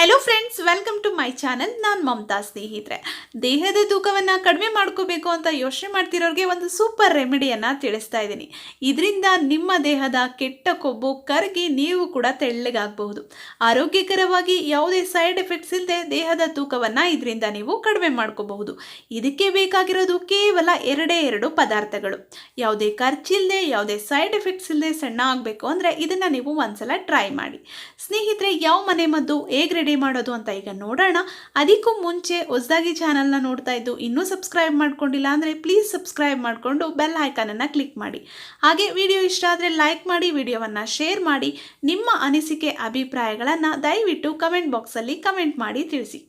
Hello friends welcome to my channel ನಾನು ಮಮತಾ ಸ್ನೇಹಿತರೆ. ದೇಹದ ತೂಕವನ್ನು ಕಡಿಮೆ ಮಾಡ್ಕೋಬೇಕು ಅಂತ ಯೋಚನೆ ಮಾಡ್ತಿರೋರಿಗೆ ಒಂದು ಸೂಪರ್ ರೆಮಿಡಿಯನ್ನು ತಿಳಿಸ್ತಾ ಇದ್ದೀನಿ. ಇದರಿಂದ ನಿಮ್ಮ ದೇಹದ ಕೆಟ್ಟ ಕೊಬ್ಬು ಕರಗಿ ನೀವು ಕೂಡ ತೆಳ್ಳಗಾಗಬಹುದು. ಆರೋಗ್ಯಕರವಾಗಿ ಯಾವುದೇ ಸೈಡ್ ಎಫೆಕ್ಟ್ಸ್ ಇಲ್ಲದೆ ದೇಹದ ತೂಕವನ್ನು ಇದರಿಂದ ನೀವು ಕಡಿಮೆ ಮಾಡ್ಕೋಬಹುದು. ಇದಕ್ಕೆ ಬೇಕಾಗಿರೋದು ಕೇವಲ ಎರಡೇ ಎರಡು ಪದಾರ್ಥಗಳು. ಯಾವುದೇ ಖರ್ಚಿಲ್ಲದೆ ಯಾವುದೇ ಸೈಡ್ ಎಫೆಕ್ಟ್ಸ್ ಇಲ್ಲದೆ ಸಣ್ಣ ಆಗಬೇಕು ಅಂದರೆ ಇದನ್ನು ನೀವು ಒಂದ್ಸಲ ಟ್ರೈ ಮಾಡಿ. ಸ್ನೇಹಿತರೆ, ಯಾವ ಮನೆ ಮದ್ದು ರೆಡಿ ಮಾಡೋದು ಅಂತ ಈಗ ನೋಡೋಣ. ಅದಕ್ಕೂ ಮುಂಚೆ ಹೊಸದಾಗಿ ಚಾನಲ್ನ ನೋಡ್ತಾ ಇದ್ದು ಇನ್ನೂ ಸಬ್ಸ್ಕ್ರೈಬ್ ಮಾಡ್ಕೊಂಡಿಲ್ಲ ಅಂದರೆ ಪ್ಲೀಸ್ ಸಬ್ಸ್ಕ್ರೈಬ್ ಮಾಡಿಕೊಂಡು ಬೆಲ್ ಐಕಾನನ್ನು ಕ್ಲಿಕ್ ಮಾಡಿ. ಹಾಗೆ ವಿಡಿಯೋ ಇಷ್ಟ ಆದರೆ ಲೈಕ್ ಮಾಡಿ ವಿಡಿಯೋವನ್ನು ಶೇರ್ ಮಾಡಿ, ನಿಮ್ಮ ಅನಿಸಿಕೆ, ಅಭಿಪ್ರಾಯಗಳನ್ನು ದಯವಿಟ್ಟು ಕಮೆಂಟ್ ಬಾಕ್ಸಲ್ಲಿ ಕಮೆಂಟ್ ಮಾಡಿ ತಿಳಿಸಿ.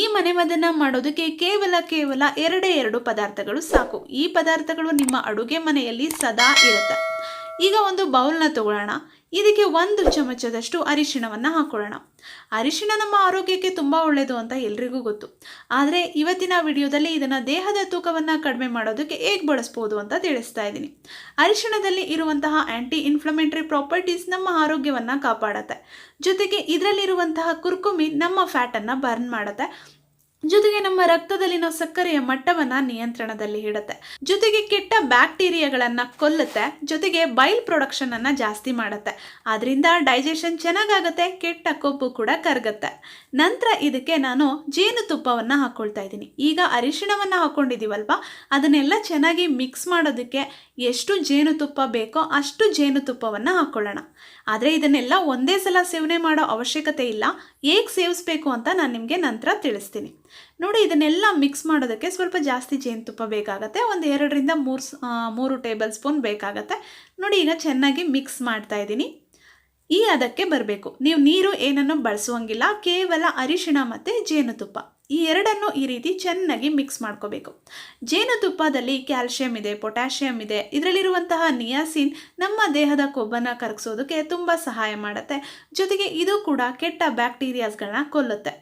ಈ ಮನೆಮದ್ದನ್ನು ಮಾಡೋದಕ್ಕೆ ಕೇವಲ ಕೇವಲ ಎರಡೇ ಎರಡು ಪದಾರ್ಥಗಳು ಸಾಕು. ಈ ಪದಾರ್ಥಗಳು ನಿಮ್ಮ ಅಡುಗೆ ಮನೆಯಲ್ಲಿ ಸದಾ ಇರುತ್ತೆ. ಈಗ ಒಂದು ಬೌಲ್ನ ತಗೊಳ್ಳೋಣ. ಇದಕ್ಕೆ ಒಂದು ಚಮಚದಷ್ಟು ಅರಿಶಿಣವನ್ನು ಹಾಕೊಳ್ಳೋಣ. ಅರಿಶಿಣ ನಮ್ಮ ಆರೋಗ್ಯಕ್ಕೆ ತುಂಬ ಒಳ್ಳೆಯದು ಅಂತ ಎಲ್ರಿಗೂ ಗೊತ್ತು. ಆದರೆ ಇವತ್ತಿನ ವಿಡಿಯೋದಲ್ಲಿ ಇದನ್ನು ದೇಹದ ತೂಕವನ್ನು ಕಡಿಮೆ ಮಾಡೋದಕ್ಕೆ ಹೇಗೆ ಬಳಸ್ಬೋದು ಅಂತ ತಿಳಿಸ್ತಾ ಇದ್ದೀನಿ. ಅರಿಶಿಣದಲ್ಲಿ ಇರುವಂತಹ ಆ್ಯಂಟಿ ಇನ್ಫ್ಲಮೆಂಟರಿ ಪ್ರಾಪರ್ಟೀಸ್ ನಮ್ಮ ಆರೋಗ್ಯವನ್ನು ಕಾಪಾಡುತ್ತೆ. ಜೊತೆಗೆ ಇದರಲ್ಲಿರುವಂತಹ ಕುರ್ಕುಮಿ ನಮ್ಮ ಫ್ಯಾಟನ್ನು ಬರ್ನ್ ಮಾಡುತ್ತೆ. ಜೊತೆಗೆ ನಮ್ಮ ರಕ್ತದಲ್ಲಿನ ಸಕ್ಕರೆಯ ಮಟ್ಟವನ್ನ ನಿಯಂತ್ರಣದಲ್ಲಿ ಇಡುತ್ತೆ. ಜೊತೆಗೆ ಕೆಟ್ಟ ಬ್ಯಾಕ್ಟೀರಿಯಾಗಳನ್ನ ಕೊಲ್ಲುತ್ತೆ. ಜೊತೆಗೆ ಬೈಲ್ ಪ್ರೊಡಕ್ಷನ್ ಅನ್ನ ಜಾಸ್ತಿ ಮಾಡುತ್ತೆ. ಅದರಿಂದ ಡೈಜೆಷನ್ ಚೆನ್ನಾಗಾಗುತ್ತೆ, ಕೆಟ್ಟ ಕೊಬ್ಬು ಕೂಡ ಕರಗುತ್ತೆ. ನಂತರ ಇದಕ್ಕೆ ನಾನು ಜೇನುತುಪ್ಪವನ್ನು ಹಾಕೊಳ್ತಾ ಇದ್ದೀನಿ. ಈಗ ಅರಿಶಿಣವನ್ನು ಹಾಕೊಂಡಿದ್ದೀವಲ್ವಾ? ಅದನ್ನೆಲ್ಲ ಚೆನ್ನಾಗಿ ಮಿಕ್ಸ್ ಮಾಡೋದಕ್ಕೆ ಎಷ್ಟು ಜೇನುತುಪ್ಪ ಬೇಕೋ ಅಷ್ಟು ಜೇನುತುಪ್ಪವನ್ನು ಹಾಕೊಳ್ಳೋಣ. ಆದರೆ ಇದನ್ನೆಲ್ಲ ಒಂದೇ ಸಲ ಸೇವನೆ ಮಾಡೋ ಅವಶ್ಯಕತೆ ಇಲ್ಲ. ಹೇಗೆ ಸೇವಿಸ್ಬೇಕು ಅಂತ ನಾನು ನಿಮಗೆ ನಂತರ ತಿಳಿಸ್ತೀನಿ. ನೋಡಿ, ಇದನ್ನೆಲ್ಲ ಮಿಕ್ಸ್ ಮಾಡೋದಕ್ಕೆ ಸ್ವಲ್ಪ ಜಾಸ್ತಿ ಜೇನುತುಪ್ಪ ಬೇಕಾಗುತ್ತೆ. ಒಂದು ಎರಡರಿಂದ ಮೂರು ಮೂರು ಟೇಬಲ್ ಸ್ಪೂನ್ ಬೇಕಾಗತ್ತೆ. ನೋಡಿ, ಈಗ ಚೆನ್ನಾಗಿ ಮಿಕ್ಸ್ ಮಾಡ್ತಾ ಇದ್ದೀನಿ. ಈ ಅದಕ್ಕೆ ಬರಬೇಕು. ನೀವು ನೀರು ಏನನ್ನು ಬಳಸುವಂಗಿಲ್ಲ, ಕೇವಲ ಅರಿಶಿಣ ಮತ್ತು ಜೇನುತುಪ್ಪ. ಈ ಎರಡನ್ನು ಈ ರೀತಿ ಚೆನ್ನಾಗಿ ಮಿಕ್ಸ್ ಮಾಡ್ಕೋಬೇಕು. ಜೇನುತುಪ್ಪದಲ್ಲಿ ಕ್ಯಾಲ್ಶಿಯಂ ಇದೆ ಪೊಟ್ಯಾಷಿಯಂ ಇದೆ, ಇದರಲ್ಲಿರುವಂತಹ ನಿಯಾಸಿನ್ ನಮ್ಮ ದೇಹದ ಕೊಬ್ಬನ್ನು ಕರಗಿಸೋದಕ್ಕೆ ತುಂಬ ಸಹಾಯ ಮಾಡುತ್ತೆ. ಜೊತೆಗೆ ಇದು ಕೂಡ ಕೆಟ್ಟ ಬ್ಯಾಕ್ಟೀರಿಯಾಸ್ಗಳನ್ನ ಕೊಲ್ಲುತ್ತೆ.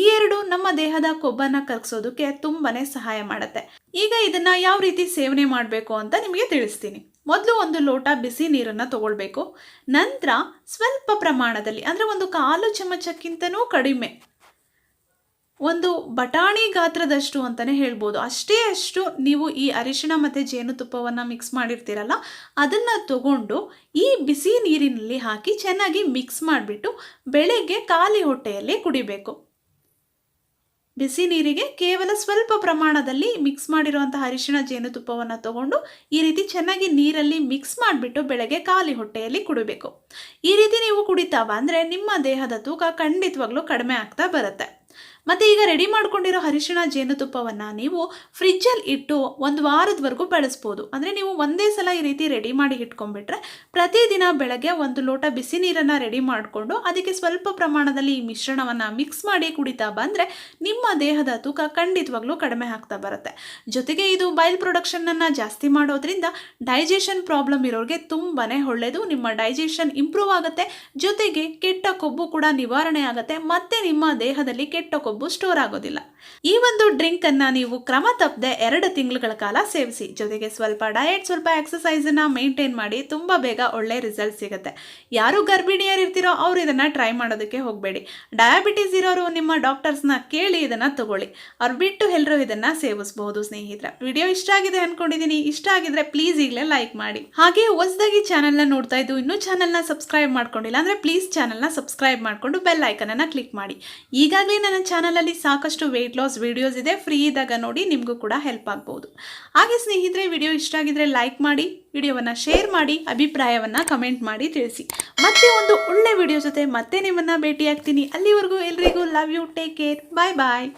ಈ ಎರಡು ನಮ್ಮ ದೇಹದ ಕೊಬ್ಬನ್ನು ಕರಗಿಸೋದಕ್ಕೆ ತುಂಬಾನೇ ಸಹಾಯ ಮಾಡುತ್ತೆ. ಈಗ ಇದನ್ನ ಯಾವ ರೀತಿ ಸೇವನೆ ಮಾಡಬೇಕು ಅಂತ ನಿಮಗೆ ತಿಳಿಸ್ತೀನಿ. ಮೊದಲು ಒಂದು ಲೋಟ ಬಿಸಿ ನೀರನ್ನು ತಗೊಳ್ಬೇಕು. ನಂತರ ಸ್ವಲ್ಪ ಪ್ರಮಾಣದಲ್ಲಿ, ಅಂದರೆ ಒಂದು ಕಾಲು ಚಮಚಕ್ಕಿಂತನೂ ಕಡಿಮೆ, ಒಂದು ಬಟಾಣಿ ಗಾತ್ರದಷ್ಟು ಅಂತಲೇ ಹೇಳ್ಬೋದು. ಅಷ್ಟೇ ಅಷ್ಟು ನೀವು ಈ ಅರಿಶಿಣ ಮತ್ತು ಜೇನುತುಪ್ಪವನ್ನು ಮಿಕ್ಸ್ ಮಾಡಿರ್ತೀರಲ್ಲ, ಅದನ್ನು ತಗೊಂಡು ಈ ಬಿಸಿ ನೀರಿನಲ್ಲಿ ಹಾಕಿ ಚೆನ್ನಾಗಿ ಮಿಕ್ಸ್ ಮಾಡಿಬಿಟ್ಟು ಬೆಳಗ್ಗೆ ಖಾಲಿ ಹೊಟ್ಟೆಯಲ್ಲಿ ಕುಡಿಬೇಕು. ಬಿಸಿ ನೀರಿಗೆ ಕೇವಲ ಸ್ವಲ್ಪ ಪ್ರಮಾಣದಲ್ಲಿ ಮಿಕ್ಸ್ ಮಾಡಿರುವಂತಹ ಅರಿಶಿಣ ಜೇನುತುಪ್ಪವನ್ನು ತಗೊಂಡು ಈ ರೀತಿ ಚೆನ್ನಾಗಿ ನೀರಲ್ಲಿ ಮಿಕ್ಸ್ ಮಾಡಿಬಿಟ್ಟು ಬೆಳಗ್ಗೆ ಖಾಲಿ ಹೊಟ್ಟೆಯಲ್ಲಿ ಕುಡಿಬೇಕು. ಈ ರೀತಿ ನೀವು ಕುಡಿತಾವ ಅಂದರೆ ನಿಮ್ಮ ದೇಹದ ತೂಕ ಖಂಡಿತವಾಗ್ಲೂ ಕಡಿಮೆ ಆಗ್ತಾ ಬರುತ್ತೆ. ಮತ್ತು ಈಗ ರೆಡಿ ಮಾಡ್ಕೊಂಡಿರೋ ಅರಿಶಿಣ ಜೇನುತುಪ್ಪವನ್ನು ನೀವು ಫ್ರಿಜ್ಜಲ್ಲಿ ಇಟ್ಟು ಒಂದು ವಾರದವರೆಗೂ ಬಳಸ್ಬೋದು. ಅಂದರೆ ನೀವು ಒಂದೇ ಸಲ ಈ ರೀತಿ ರೆಡಿ ಮಾಡಿ ಇಟ್ಕೊಂಡ್ಬಿಟ್ರೆ ಪ್ರತಿದಿನ ಬೆಳಗ್ಗೆ ಒಂದು ಲೋಟ ಬಿಸಿ ನೀರನ್ನು ರೆಡಿ ಮಾಡಿಕೊಂಡು ಅದಕ್ಕೆ ಸ್ವಲ್ಪ ಪ್ರಮಾಣದಲ್ಲಿ ಈ ಮಿಶ್ರಣವನ್ನು ಮಿಕ್ಸ್ ಮಾಡಿ ಕುಡಿತಾ ಬಂದರೆ ನಿಮ್ಮ ದೇಹದ ತೂಕ ಖಂಡಿತವಾಗ್ಲೂ ಕಡಿಮೆ ಆಗ್ತಾ ಬರುತ್ತೆ. ಜೊತೆಗೆ ಇದು ಬೈಲ್ ಪ್ರೊಡಕ್ಷನನ್ನು ಜಾಸ್ತಿ ಮಾಡೋದ್ರಿಂದ ಡೈಜೆಷನ್ ಪ್ರಾಬ್ಲಮ್ ಇರೋರಿಗೆ ತುಂಬಾ ಒಳ್ಳೆಯದು ನಿಮ್ಮ ಡೈಜೆಷನ್ ಇಂಪ್ರೂವ್ ಆಗುತ್ತೆ. ಜೊತೆಗೆ ಕೆಟ್ಟ ಕೊಬ್ಬು ಕೂಡ ನಿವಾರಣೆ ಆಗುತ್ತೆ. ಮತ್ತೆ ನಿಮ್ಮ ದೇಹದಲ್ಲಿ ಕೆಟ್ಟ ಕೊಬ್ಬು ಸ್ಟೋರ್ ಆಗೋದಿಲ್ಲ. ಈ ಒಂದು ಡ್ರಿಂಕ್ ಅನ್ನ ನೀವು ಕ್ರಮ ತಪ್ಪದೆ ಎರಡು ತಿಂಗಳುಗಳ ಕಾಲ ಸೇವಿಸಿ. ಜೊತೆಗೆ ಸ್ವಲ್ಪ ಡಯಟ್ ಸ್ವಲ್ಪ ಎಕ್ಸಸೈಸ್ ಅನ್ನ ಮೇಂಟೈನ್ ಮಾಡಿ ತುಂಬಾ ಬೇಗ ಒಳ್ಳೆ ರಿಸಲ್ಟ್ ಸಿಗುತ್ತೆ. ಯಾರು ಗರ್ಭಿಣಿಯರು ಇರ್ತಿರೋ ಅವ್ರು ಇದನ್ನ ಟ್ರೈ ಮಾಡೋದಕ್ಕೆ ಹೋಗಬೇಡಿ. ಡಯಾಬಿಟೀಸ್ ಇರೋರು ನಿಮ್ಮ ಡಾಕ್ಟರ್ಸ್ನ ಕೇಳಿ ಇದನ್ನ ತಗೊಳ್ಳಿ. ಅವ್ರು ಬಿಟ್ಟು ಎಲ್ಲರೂ ಇದನ್ನ ಸೇವಿಸಬಹುದು ಸ್ನೇಹಿತರೆ. ವಿಡಿಯೋ ಇಷ್ಟ ಆಗಿದೆ ಅನ್ಕೊಂಡಿದ್ದೀನಿ ಇಷ್ಟ ಆಗಿದ್ರೆ ಪ್ಲೀಸ್ ಈಗಲೇ ಲೈಕ್ ಮಾಡಿ. ಹಾಗೆ ಹೊಸದಾಗಿ ಚಾನಲ್ನ ನೋಡ್ತಾ ಇದ್ದು ಇನ್ನೂ ಚಾನಲ್ನ ಸಬ್ಸ್ಕ್ರೈಬ್ ಮಾಡ್ಕೊಂಡಿಲ್ಲ ಅಂದ್ರೆ ಪ್ಲೀಸ್ ಚಾನಲ್ನ ಸಬ್ಸ್ಕ್ರೈಬ್ ಮಾಡಿಕೊಂಡು ಬೆಲ್ ಐಕನನ್ನು ಕ್ಲಿಕ್ ಮಾಡಿ. ಈಗಾಗಲೇ ನನ್ನ ಚಾನಲಲ್ಲಿ ಸಾಕಷ್ಟು ವೆಯ್ಟ್ ಲಾಸ್ ವೀಡಿಯೋಸ್ ಇದೆ. ಫ್ರೀ ಇದ್ದಾಗ ನೋಡಿ ನಿಮಗೂ ಕೂಡ ಹೆಲ್ಪ್ ಆಗ್ಬೋದು. ಹಾಗೆ ಸ್ನೇಹಿತರೆ ವಿಡಿಯೋ ಇಷ್ಟ ಆಗಿದ್ರೆ ಲೈಕ್ ಮಾಡಿ ವಿಡಿಯೋವನ್ನು ಶೇರ್ ಮಾಡಿ, ಅಭಿಪ್ರಾಯವನ್ನು ಕಮೆಂಟ್ ಮಾಡಿ ತಿಳಿಸಿ. ಮತ್ತೆ ಒಂದು ಒಳ್ಳೆ ವಿಡಿಯೋ ಜೊತೆ ಮತ್ತೆ ನಿಮ್ಮನ್ನು ಭೇಟಿಯಾಗ್ತೀನಿ. ಅಲ್ಲಿವರೆಗೂ ಎಲ್ರಿಗೂ love you take care bye bye